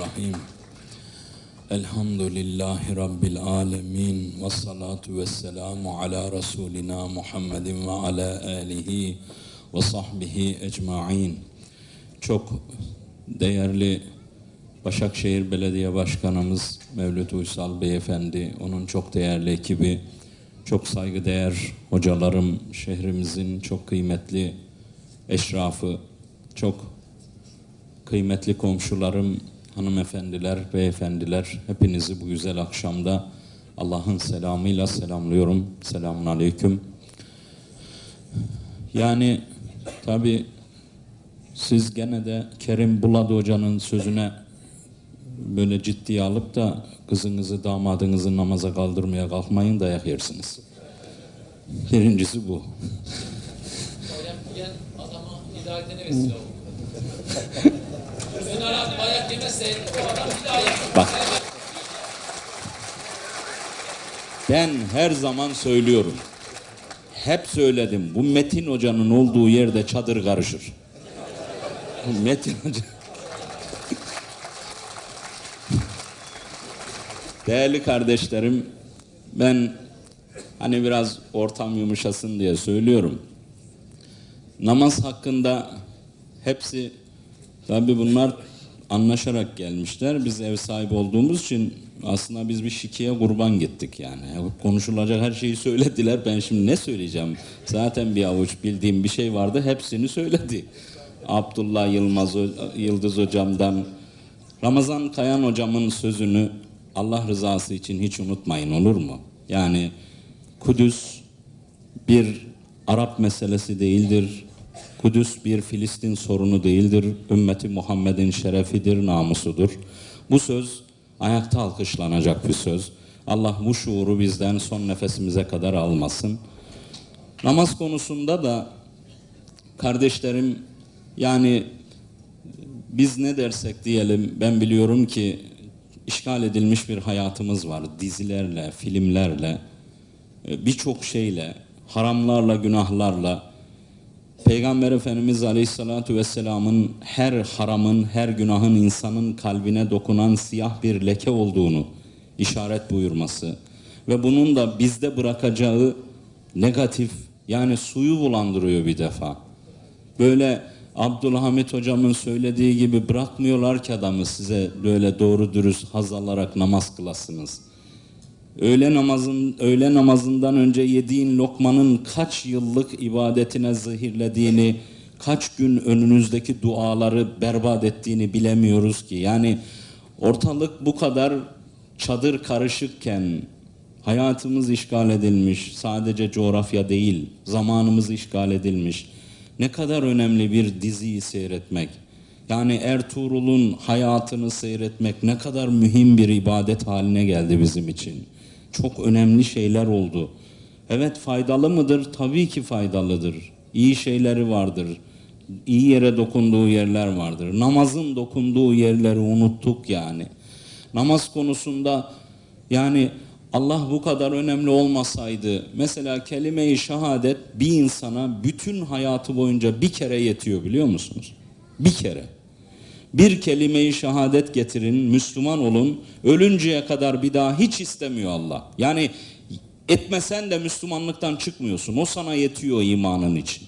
Bismillahirrahmanirrahim. Elhamdülillahi Rabbil alemin. Ve salatu ve selamu ala Resulina Muhammedin ve ala alihi ve sahbihi ecma'in. Çok değerli Başakşehir Belediye Başkanımız Mevlüt Uysal Beyefendi, onun çok değerli ekibi, çok saygıdeğer hocalarım, şehrimizin çok kıymetli eşrafı, çok kıymetli komşularım, hanımefendiler, beyefendiler, hepinizi bu güzel akşamda Allah'ın selamıyla selamlıyorum. Selamun aleyküm. Yani tabi siz gene de Kerim Bulad Hoca'nın sözüne böyle ciddiye alıp da kızınızı, damadınızı namaza kaldırmaya kalkmayın dayak yersiniz. Birincisi bu. Hocam adama hidayetine vesile oldu. Bak. Ben her zaman söylüyorum. Hep söyledim. Bu Metin Hoca'nın olduğu yerde çadır karışır. Metin Hoca. Değerli kardeşlerim, ben hani biraz ortam yumuşasın diye söylüyorum. Namaz hakkında hepsi tabi bunlar anlaşarak gelmişler. Biz ev sahibi olduğumuz için aslında biz bir şikiye kurban gittik yani. Konuşulacak her şeyi söylediler. Ben şimdi ne söyleyeceğim? Zaten bir avuç bildiğim bir şey vardı. Hepsini söyledi. Abdullah Yılmaz Yıldız hocamdan Ramazan Kayan hocamın sözünü Allah rızası için hiç unutmayın olur mu? Yani Kudüs bir Arap meselesi değildir. Kudüs bir Filistin sorunu değildir. Ümmeti Muhammed'in şerefidir, namusudur. Bu söz ayakta alkışlanacak bir söz. Allah bu şuuru bizden son nefesimize kadar almasın. Namaz konusunda da kardeşlerim yani biz ne dersek diyelim ben biliyorum ki işgal edilmiş bir hayatımız var. Dizilerle, filmlerle, birçok şeyle, haramlarla, günahlarla. Peygamber Efendimiz Aleyhisselatü Vesselam'ın her haramın, her günahın insanın kalbine dokunan siyah bir leke olduğunu işaret buyurması ve bunun da bizde bırakacağı negatif yani suyu bulandırıyor bir defa. Böyle Abdülhamit hocamın söylediği gibi bırakmıyorlar ki adamı size böyle doğru dürüst haz alarak namaz kılasınız. Öğle namazın öğle namazından önce yediğin lokmanın kaç yıllık ibadetine zehirlediğini, kaç gün önünüzdeki duaları berbat ettiğini bilemiyoruz ki. Yani ortalık bu kadar çadır karışıkken hayatımız işgal edilmiş. Sadece coğrafya değil, zamanımız işgal edilmiş. Ne kadar önemli bir diziyi seyretmek. Yani Ertuğrul'un hayatını seyretmek ne kadar mühim bir ibadet haline geldi bizim için. Çok önemli şeyler oldu. Evet faydalı mıdır? Tabii ki faydalıdır. İyi şeyleri vardır. İyi yere dokunduğu yerler vardır. Namazın dokunduğu yerleri unuttuk yani. Namaz konusunda yani Allah bu kadar önemli olmasaydı mesela kelime-i şehadet bir insana bütün hayatı boyunca bir kere yetiyor biliyor musunuz? Bir kere. Bir kelime-i şehadet getirin, Müslüman olun, ölünceye kadar bir daha hiç istemiyor Allah. Yani etmesen de Müslümanlıktan çıkmıyorsun. O sana yetiyor imanın için.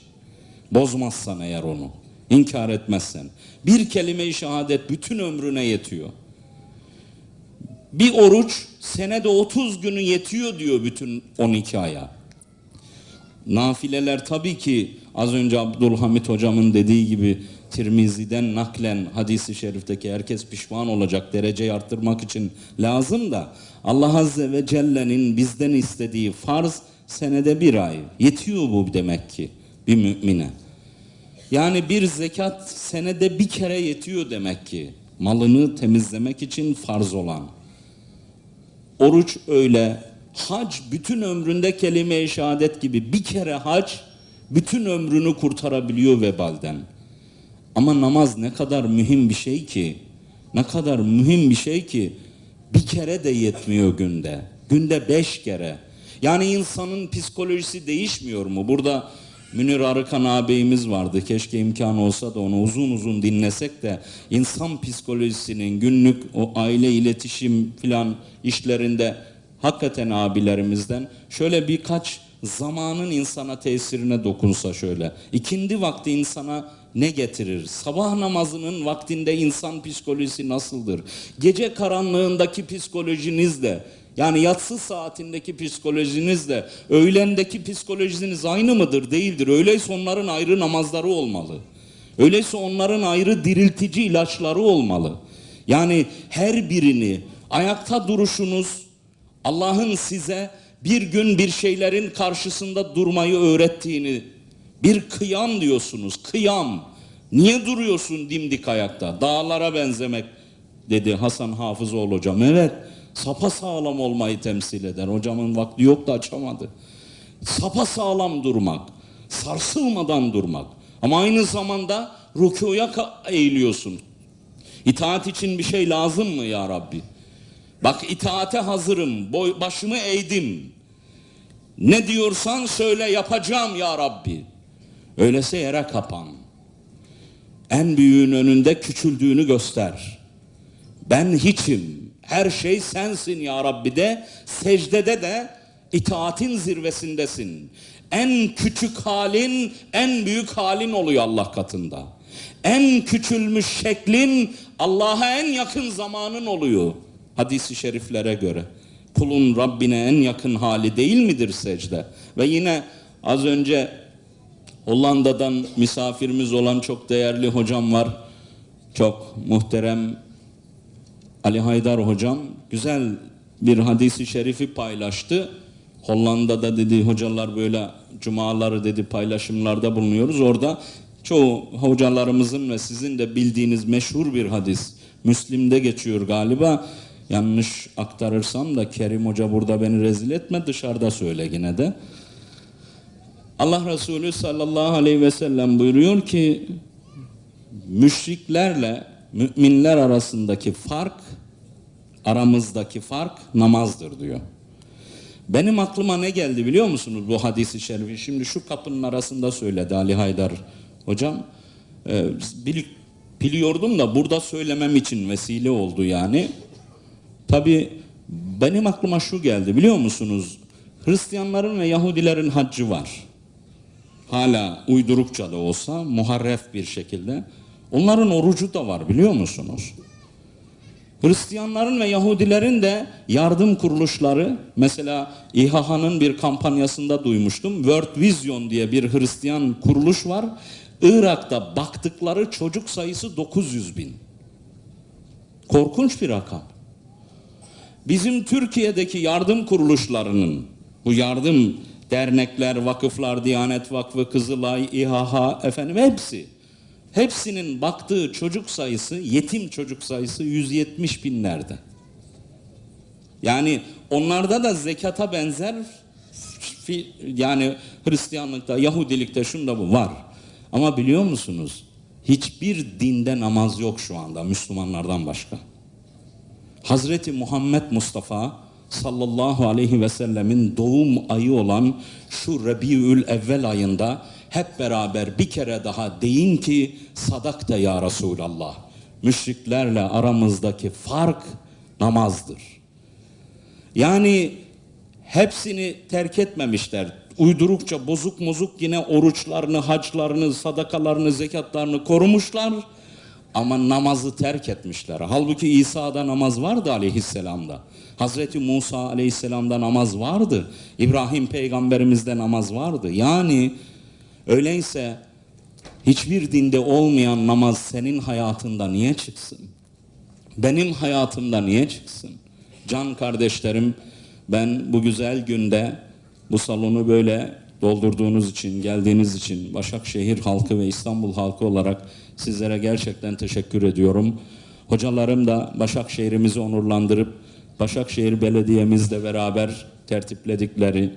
Bozmazsan eğer onu, inkar etmezsen. Bir kelime-i şehadet bütün ömrüne yetiyor. Bir oruç senede 30 günü yetiyor diyor bütün 12 aya. Nafileler tabii ki az önce Abdülhamit hocamın dediği gibi Tirmizi'den naklen hadisi şerifteki herkes pişman olacak dereceyi arttırmak için lazım da Allah Azze ve Celle'nin bizden istediği farz senede bir ay. Yetiyor bu demek ki bir mümine. Yani bir zekat senede bir kere yetiyor demek ki. Malını temizlemek için farz olan. Oruç öyle. Hac bütün ömründe kelime-i şehadet gibi bir kere hac bütün ömrünü kurtarabiliyor vebalden. Ama namaz ne kadar mühim bir şey ki, ne kadar mühim bir şey ki bir kere de yetmiyor günde. Günde beş kere. Yani insanın psikolojisi değişmiyor mu? Burada Münir Arıkan ağabeyimiz vardı. Keşke imkan olsa da onu uzun uzun dinlesek de insan psikolojisinin günlük o aile iletişim filan işlerinde hakikaten abilerimizden şöyle birkaç zamanın insana tesirine dokunsa şöyle. İkindi vakti insana ne getirir? Sabah namazının vaktinde insan psikolojisi nasıldır? Gece karanlığındaki psikolojinizle yani yatsı saatindeki psikolojinizle öğlendeki psikolojiniz aynı mıdır? Değildir. Öyleyse onların ayrı namazları olmalı. Öyleyse onların ayrı diriltici ilaçları olmalı. Yani her birini ayakta duruşunuz Allah'ın size bir gün bir şeylerin karşısında durmayı öğrettiğini bir kıyam diyorsunuz. Kıyam. Niye duruyorsun dimdik ayakta? Dağlara benzemek dedi Hasan Hafızoğlu hocam. Evet. Sapa sağlam olmayı temsil eder. Hocamın vakti yok da açamadı. Sapa sağlam durmak. Sarsılmadan durmak. Ama aynı zamanda rükuya eğiliyorsun. İtaat için bir şey lazım mı ya Rabbi? Bak itaate hazırım. Boy, başımı eğdim. Ne diyorsan söyle yapacağım ya Rabbi. Öyleyse yere kapan. En büyüğün önünde küçüldüğünü göster. Ben hiçim. Her şey sensin ya Rabbi de. Secdede de itaatin zirvesindesin. En küçük halin en büyük halin oluyor Allah katında. En küçülmüş şeklin Allah'a en yakın zamanın oluyor. Hadisi şeriflere göre. Kulun Rabbine en yakın hali değil midir secde? Ve yine az önce Hollanda'dan misafirimiz olan çok değerli hocam var. Çok muhterem Ali Haydar hocam güzel bir hadisi şerifi paylaştı. Hollanda'da dedi hocalar böyle cumaları dedi paylaşımlarda bulunuyoruz. Orada çoğu hocalarımızın ve sizin de bildiğiniz meşhur bir hadis. Müslim'de geçiyor galiba. Yanlış aktarırsam da Kerim Hoca burada beni rezil etme dışarıda söyle yine de. Allah Resulü sallallahu aleyhi ve sellem buyuruyor ki müşriklerle müminler arasındaki fark aramızdaki fark namazdır diyor. Benim aklıma ne geldi biliyor musunuz bu hadisi şerifi? Şimdi şu kapının arasında söyledi Ali Haydar hocam. Ee, bil- biliyordum da burada söylemem için vesile oldu yani. Tabi benim aklıma şu geldi biliyor musunuz? Hristiyanların ve Yahudilerin haccı var. Hala uydurukça da olsa muharref bir şekilde. Onların orucu da var biliyor musunuz? Hristiyanların ve Yahudilerin de yardım kuruluşları mesela İHA'nın bir kampanyasında duymuştum. World Vision diye bir Hristiyan kuruluş var. Irak'ta baktıkları çocuk sayısı 900 bin. Korkunç bir rakam. Bizim Türkiye'deki yardım kuruluşlarının, bu yardım dernekler, vakıflar, Diyanet Vakfı, Kızılay, İHA, efendim hepsi, hepsinin baktığı çocuk sayısı, yetim çocuk sayısı 170 binlerde. Yani onlarda da zekata benzer, yani Hristiyanlıkta, Yahudilikte şunda bu var. Ama biliyor musunuz? Hiçbir dinde namaz yok şu anda Müslümanlardan başka. Hazreti Muhammed Mustafa sallallahu aleyhi ve sellemin doğum ayı olan şu Rebiül Evvel ayında hep beraber bir kere daha deyin ki sadakta ya Resulallah. Müşriklerle aramızdaki fark namazdır. Yani hepsini terk etmemişler. Uydurukça bozuk mozuk yine oruçlarını, haclarını, sadakalarını, zekatlarını korumuşlar. Ama namazı terk etmişler. Halbuki İsa'da namaz vardı aleyhisselamda. Hazreti Musa aleyhisselamda namaz vardı. İbrahim peygamberimizde namaz vardı. Yani öyleyse hiçbir dinde olmayan namaz senin hayatında niye çıksın? Benim hayatımda niye çıksın? Can kardeşlerim ben bu güzel günde bu salonu böyle doldurduğunuz için, geldiğiniz için Başakşehir halkı ve İstanbul halkı olarak sizlere gerçekten teşekkür ediyorum. Hocalarım da Başakşehir'imizi onurlandırıp Başakşehir Belediye'mizle beraber tertipledikleri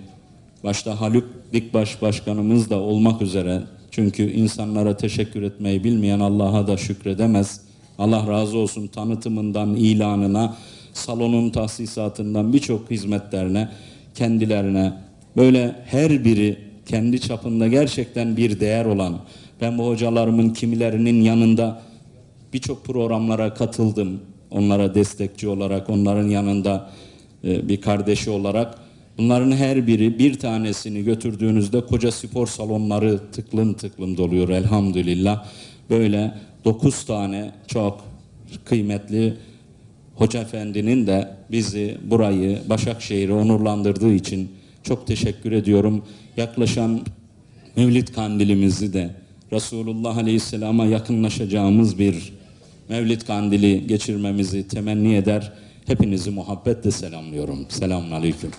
başta Haluk Dikbaş Başkanımız da olmak üzere çünkü insanlara teşekkür etmeyi bilmeyen Allah'a da şükredemez. Allah razı olsun tanıtımından ilanına, salonun tahsisatından birçok hizmetlerine, kendilerine böyle her biri kendi çapında gerçekten bir değer olan, ben bu hocalarımın kimilerinin yanında birçok programlara katıldım. Onlara destekçi olarak, onların yanında e, bir kardeşi olarak. Bunların her biri bir tanesini götürdüğünüzde koca spor salonları tıklım tıklım doluyor elhamdülillah. Böyle dokuz tane çok kıymetli Hoca Efendi'nin de bizi, burayı, Başakşehir'i onurlandırdığı için çok teşekkür ediyorum. Yaklaşan Mevlid kandilimizi de Resulullah Aleyhisselam'a yakınlaşacağımız bir Mevlid kandili geçirmemizi temenni eder. Hepinizi muhabbetle selamlıyorum. Selamun Aleyküm.